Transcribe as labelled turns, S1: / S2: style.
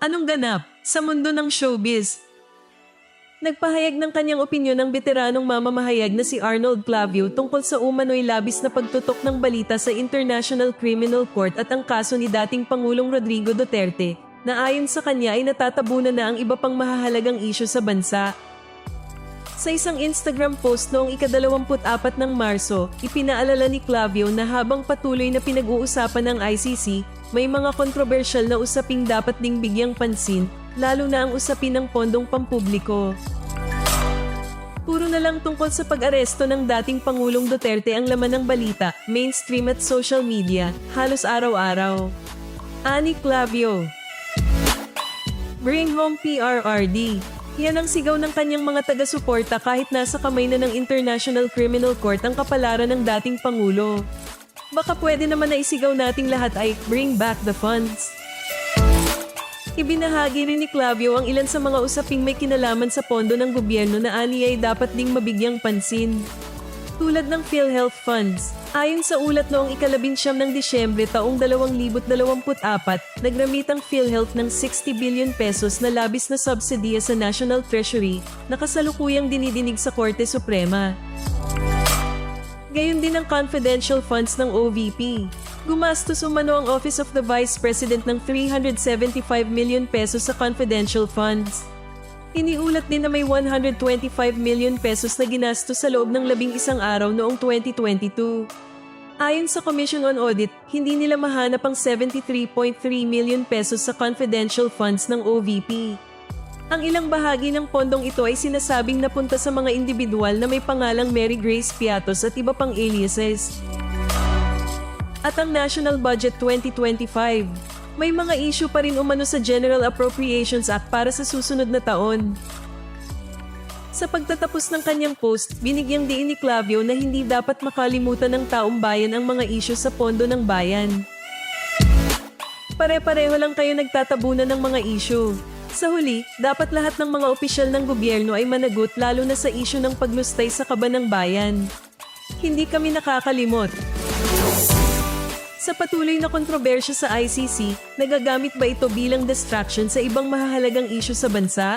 S1: Anong ganap sa mundo ng showbiz? Nagpahayag ng kanyang opinyon ng veteranong mamamahayag na si Arnold Clavio tungkol sa umano'y labis na pagtutok ng balita sa International Criminal Court at ang kaso ni dating Pangulong Rodrigo Duterte na ayon sa kanya ay natatabunan na ang iba pang mahahalagang isyu sa bansa. Sa isang Instagram post noong ikadalawamput-apat ng Marso, ipinaalala ni Clavio na habang patuloy na pinag-uusapan ng ICC, may mga kontrobersyal na usaping dapat ding bigyang pansin, lalo na ang usapin ng pondong pampubliko. Puro na lang tungkol sa pag-aresto ng dating Pangulong Duterte ang laman ng balita, mainstream at social media, halos araw-araw. Ani Clavio Bring home PRRD. Yan ang sigaw ng kanyang mga taga-suporta kahit nasa kamay na ng International Criminal Court ang kapalaran ng dating Pangulo. Baka pwede naman na isigaw nating lahat ay bring back the funds. Ibinahagi rin ni Clavio ang ilan sa mga usaping may kinalaman sa pondo ng gobyerno na ani ay dapat ding mabigyang pansin. Tulad ng PhilHealth Funds. Ayon sa ulat noong ikalabinsyam ng Disyembre taong 2024, nagramit ang PhilHealth ng 60 billion pesos na labis na subsidiya sa National Treasury na kasalukuyang dinidinig sa Korte Suprema. Gayon din ang confidential funds ng OVP. Gumastos umano ang Office of the Vice President ng 375 million pesos sa confidential funds. Iniulat din na may 125 million pesos na ginastos sa loob ng labing isang araw noong 2022. Ayon sa Commission on Audit, hindi nila mahanap ang 73.3 million pesos sa confidential funds ng OVP. Ang ilang bahagi ng pondong ito ay sinasabing napunta sa mga individual na may pangalang Mary Grace Piatos at iba pang aliases. At ang National Budget 2025. May mga issue pa rin umano sa General Appropriations Act para sa susunod na taon. Sa pagtatapos ng kanyang post, binigyang diin ni Clavio na hindi dapat makalimutan ng taong bayan ang mga issue sa pondo ng bayan. Pare-pareho lang kayo nagtatabunan ng mga issue. Sa huli, dapat lahat ng mga opisyal ng gobyerno ay managot lalo na sa issue ng paglustay sa kaba ng bayan. Hindi kami nakakalimot. Sa patuloy na kontrobersya sa ICC, nagagamit ba ito bilang distraction sa ibang mahahalagang issue sa bansa?